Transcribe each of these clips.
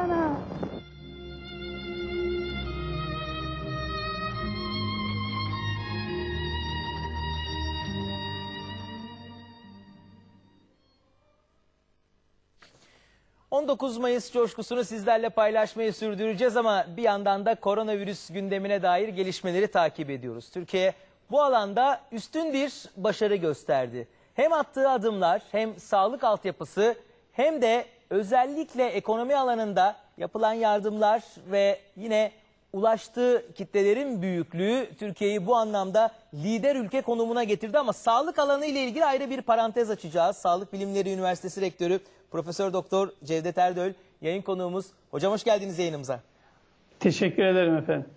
sana. ...19 Mayıs coşkusunu sizlerle paylaşmayı sürdüreceğiz ama bir yandan da koronavirüs gündemine dair gelişmeleri takip ediyoruz. Türkiye bu alanda üstün bir başarı gösterdi. Hem attığı adımlar hem sağlık altyapısı hem de özellikle ekonomi alanında yapılan yardımlar ve yine ulaştığı kitlelerin büyüklüğü Türkiye'yi bu anlamda lider ülke konumuna getirdi ama sağlık alanı ile ilgili ayrı bir parantez açacağız. Sağlık Bilimleri Üniversitesi Rektörü Profesör Doktor Cevdet Erdöl yayın konuğumuz. Hocam hoş geldiniz yayınımıza. Teşekkür ederim efendim.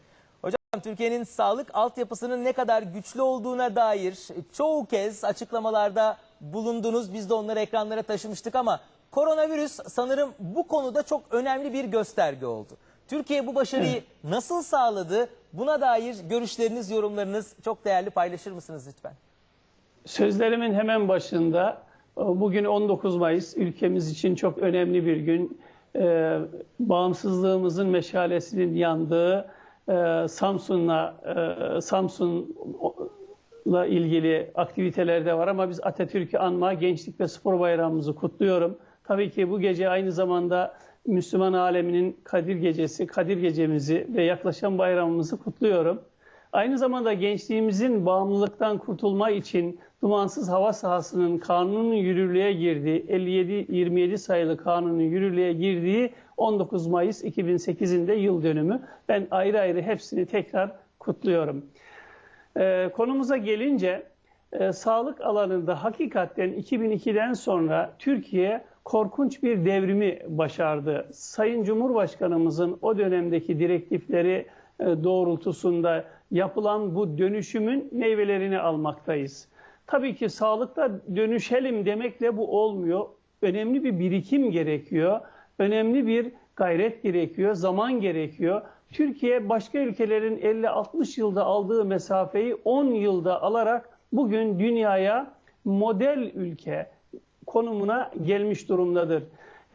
Hocam Türkiye'nin sağlık altyapısının ne kadar güçlü olduğuna dair çoğu kez açıklamalarda bulundunuz. Biz de onları ekranlara taşımıştık ama koronavirüs sanırım bu konuda çok önemli bir gösterge oldu. Türkiye bu başarıyı nasıl sağladı? Buna dair görüşleriniz, yorumlarınız çok değerli paylaşır mısınız lütfen? Sözlerimin hemen başında bugün 19 Mayıs ülkemiz için çok önemli bir gün. Ee, bağımsızlığımızın meşalesinin yandığı e, Samsun'la e, Samsun'la ilgili aktiviteler de var ama biz Atatürk'ü anma Gençlik ve Spor Bayramımızı kutluyorum. Tabii ki bu gece aynı zamanda Müslüman aleminin Kadir Gecesi, Kadir Gecemizi ve yaklaşan bayramımızı kutluyorum. Aynı zamanda gençliğimizin bağımlılıktan kurtulma için dumansız hava sahasının kanunun yürürlüğe girdiği 57-27 sayılı kanunun yürürlüğe girdiği 19 Mayıs 2008'inde yıl dönümü. Ben ayrı ayrı hepsini tekrar kutluyorum. Ee, konumuza gelince e, sağlık alanında hakikaten 2002'den sonra Türkiye korkunç bir devrimi başardı. Sayın Cumhurbaşkanımızın o dönemdeki direktifleri e, doğrultusunda yapılan bu dönüşümün meyvelerini almaktayız. Tabii ki sağlıkta dönüşelim demekle bu olmuyor. Önemli bir birikim gerekiyor. Önemli bir gayret gerekiyor, zaman gerekiyor. Türkiye başka ülkelerin 50-60 yılda aldığı mesafeyi 10 yılda alarak bugün dünyaya model ülke konumuna gelmiş durumdadır.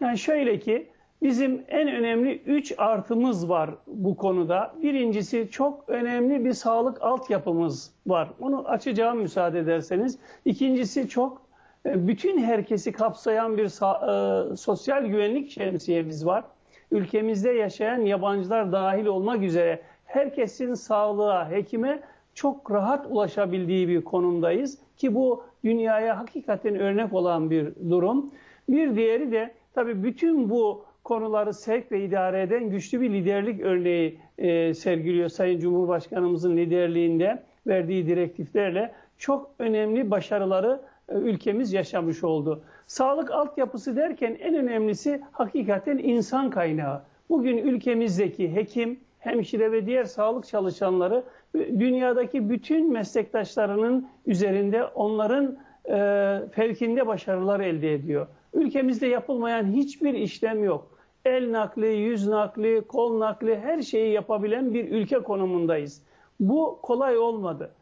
Yani şöyle ki bizim en önemli 3 artımız var bu konuda. Birincisi çok önemli bir sağlık altyapımız var. Onu açacağım müsaade ederseniz. İkincisi çok e, bütün herkesi kapsayan bir e, sosyal güvenlik şemsiyemiz var. Ülkemizde yaşayan yabancılar dahil olmak üzere herkesin sağlığa, hekime çok rahat ulaşabildiği bir konumdayız ki bu dünyaya hakikaten örnek olan bir durum. Bir diğeri de tabii bütün bu konuları sevk ve idare eden güçlü bir liderlik örneği e, sergiliyor Sayın Cumhurbaşkanımızın liderliğinde verdiği direktiflerle çok önemli başarıları e, ülkemiz yaşamış oldu. Sağlık altyapısı derken en önemlisi hakikaten insan kaynağı. Bugün ülkemizdeki hekim, hemşire ve diğer sağlık çalışanları dünyadaki bütün meslektaşlarının üzerinde onların e, fevkinde başarılar elde ediyor. Ülkemizde yapılmayan hiçbir işlem yok. El nakli, yüz nakli, kol nakli her şeyi yapabilen bir ülke konumundayız. Bu kolay olmadı.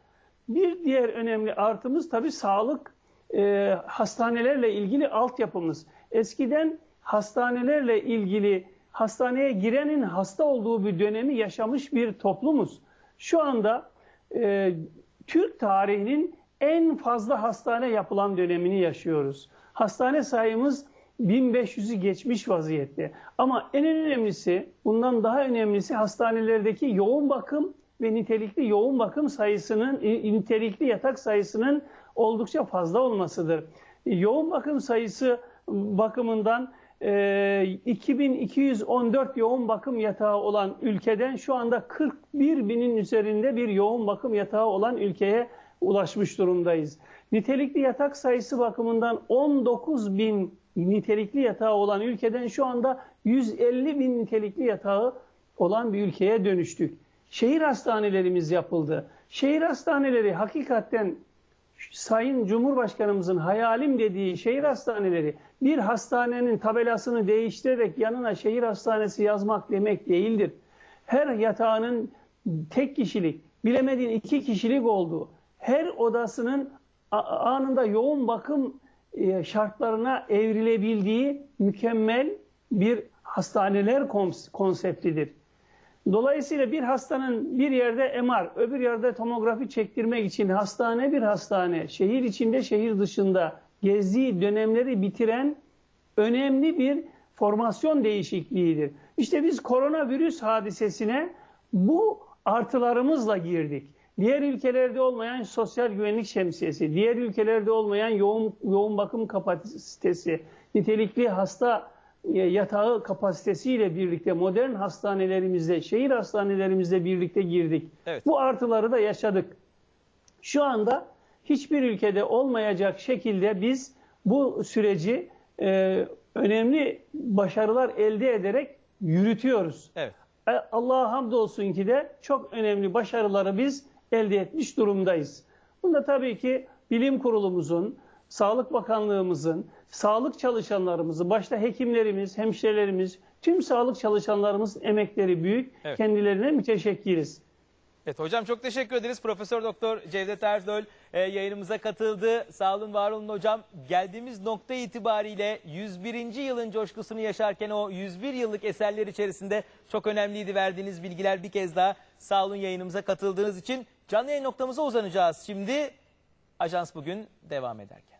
Bir diğer önemli artımız tabii sağlık e, hastanelerle ilgili altyapımız. Eskiden hastanelerle ilgili hastaneye girenin hasta olduğu bir dönemi yaşamış bir toplumuz. Şu anda e, Türk tarihinin en fazla hastane yapılan dönemini yaşıyoruz. Hastane sayımız 1500'ü geçmiş vaziyette. Ama en önemlisi, bundan daha önemlisi hastanelerdeki yoğun bakım ve nitelikli yoğun bakım sayısının, nitelikli yatak sayısının oldukça fazla olmasıdır. Yoğun bakım sayısı bakımından 2214 yoğun bakım yatağı olan ülkeden şu anda 41 binin üzerinde bir yoğun bakım yatağı olan ülkeye ulaşmış durumdayız. Nitelikli yatak sayısı bakımından 19 bin nitelikli yatağı olan ülkeden şu anda 150 bin nitelikli yatağı olan bir ülkeye dönüştük. Şehir hastanelerimiz yapıldı. Şehir hastaneleri hakikaten Sayın Cumhurbaşkanımızın hayalim dediği şehir hastaneleri bir hastanenin tabelasını değiştirerek yanına şehir hastanesi yazmak demek değildir. Her yatağının tek kişilik, bilemediğin iki kişilik olduğu, her odasının anında yoğun bakım e, şartlarına evrilebildiği mükemmel bir hastaneler kons- konseptidir. Dolayısıyla bir hastanın bir yerde MR, öbür yerde tomografi çektirmek için hastane bir hastane, şehir içinde, şehir dışında gezdiği dönemleri bitiren önemli bir formasyon değişikliğidir. İşte biz koronavirüs hadisesine bu artılarımızla girdik. Diğer ülkelerde olmayan sosyal güvenlik şemsiyesi, diğer ülkelerde olmayan yoğun, yoğun bakım kapasitesi, nitelikli hasta yatağı kapasitesiyle birlikte modern hastanelerimizde, şehir hastanelerimizde birlikte girdik. Evet. Bu artıları da yaşadık. Şu anda hiçbir ülkede olmayacak şekilde biz bu süreci e, önemli başarılar elde ederek yürütüyoruz. Evet. E, Allah'a hamdolsun ki de çok önemli başarıları biz elde etmiş durumdayız. Bunda tabii ki bilim kurulumuzun, Sağlık Bakanlığımızın, sağlık çalışanlarımızı, başta hekimlerimiz, hemşirelerimiz, tüm sağlık çalışanlarımızın emekleri büyük. Evet. Kendilerine müteşekkiriz. Evet hocam çok teşekkür ederiz. Profesör Doktor Cevdet Ersoy e, yayınımıza katıldı. Sağ olun var olun hocam. Geldiğimiz nokta itibariyle 101. yılın coşkusunu yaşarken o 101 yıllık eserler içerisinde çok önemliydi verdiğiniz bilgiler bir kez daha. Sağ olun yayınımıza katıldığınız için. Canlı yayın noktamıza uzanacağız. Şimdi Ajans bugün devam ederken.